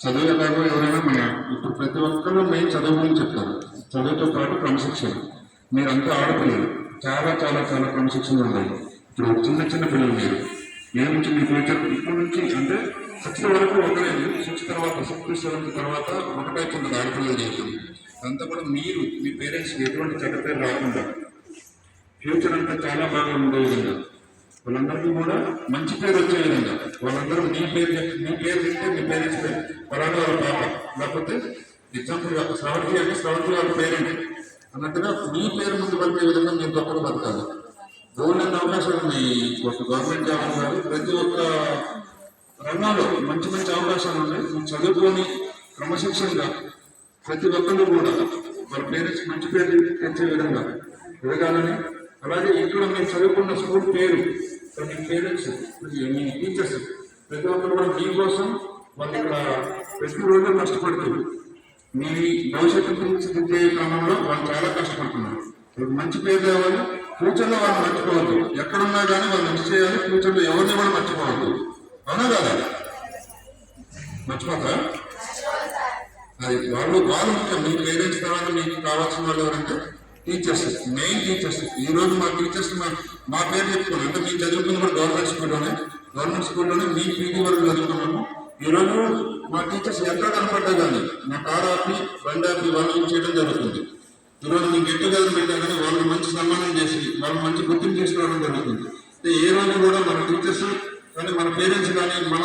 చదువు ఎలాగో ఎవరైనా మన ఇప్పుడు ప్రతి ఒక్కరు మెయిన్ చదువు గురించి చెప్తారు. చదువుతో పాటు క్రమశిక్షణ. మీరంతా ఆడపిల్లలు. చాలా చాలా చాలా క్రమశిక్షణ ఉండాలి ఇప్పుడు చిన్న చిన్న పిల్లలు మీరు. ఏ నుంచి మీ ఫ్యూచర్ ఇప్పటి నుంచి అంటే సిక్స్త్ వరకు ఒకలేదు సిక్స్త్ తర్వాత సిక్స్త్ సెవెంత్ తర్వాత ఒకటే ఉంటుంది ఆడపిల్లలు చేస్తుంది అంతా కూడా మీరు మీ పేరెంట్స్ ఎటువంటి చెడ్డ పేరు రాకుండా ఫ్యూచర్ అంతా చాలా బాగా ఉండే విధంగా. వాళ్ళందరికీ కూడా మంచి పేరు వచ్చే విధంగా. వాళ్ళందరూ మీ పేరు చెప్పి మీ పేరు చెప్తే మీ పేరెంట్స్ పేరు పలానా వాళ్ళ పాప. లేకపోతే ఎగ్జాంపుల్ శ్రవణి అంటే శ్రవణి వాళ్ళ పేరెంట్ అన్నట్టుగా మీ పేరు ముందు పలికే విధంగా మీరు తప్పక బతకాలి. గవర్నమెంట్ అవకాశాలు ఉన్నాయి. గవర్నమెంట్ జాబ్ కాదు రంగంలో మంచి మంచి అవకాశాలు ఉన్నాయి. చదువుకొని క్రమశిక్షణగా ప్రతి ఒక్కరు కూడా వాళ్ళ పేరెంట్స్ మంచి పేరు తెచ్చే విధంగా ఎదగాలని. అలాగే ఇక్కడ మీరు చదువుకున్న స్కూల్ పేరు సో మీ పేరెంట్స్ మీ టీచర్స్ ప్రతి ఒక్కరు కూడా మీకోసం వాళ్ళు ఇక్కడ ప్రతి రోజు కష్టపడుతున్నారు. మీ భవిష్యత్తు తీర్చిదిద్దే క్రమంలో వాళ్ళు చాలా కష్టపడుతున్నారు. మంచి పేరు తేవాలి ఫ్యూచర్లో వాళ్ళు మర్చిపోవద్దు. ఎక్కడున్నా కానీ వాళ్ళు మంచి చేయాలి ఫ్యూచర్లో ఎవరిని కూడా మర్చిపోవద్దు. అవునా కదా మర్చిపోతా అది వాళ్ళు వాళ్ళు ముఖ్యం. మీ పేరెంట్స్ తర్వాత మీకు కావాల్సిన వాళ్ళు ఎవరంటే టీచర్స్. Main teachers. ఈ రోజు మా టీచర్స్ మా మా పేరు చెప్పుకోండి. అంటే మేము చదువుకున్న కూడా గవర్నమెంట్ స్కూల్లోనే గవర్నమెంట్ స్కూల్లోనే మీ పీటీ వరకు చదువుకున్నాము. ఈ రోజు మా టీచర్స్ ఎక్కడ కనపడ్డా కానీ మా కార్ ఆపి బండి ఆపి వాళ్ళు చేయడం జరుగుతుంది? ఈ రోజు మీకు గెట్ టుగెదర్ పెట్టా కానీ వాళ్ళు మంచి సన్మానం చేసి వాళ్ళు మంచి గుర్తింపు చేసుకోవడం జరుగుతుంది. అంటే ఏ రోజు కూడా మన టీచర్స్ కానీ మన పేరెంట్స్ కానీ మన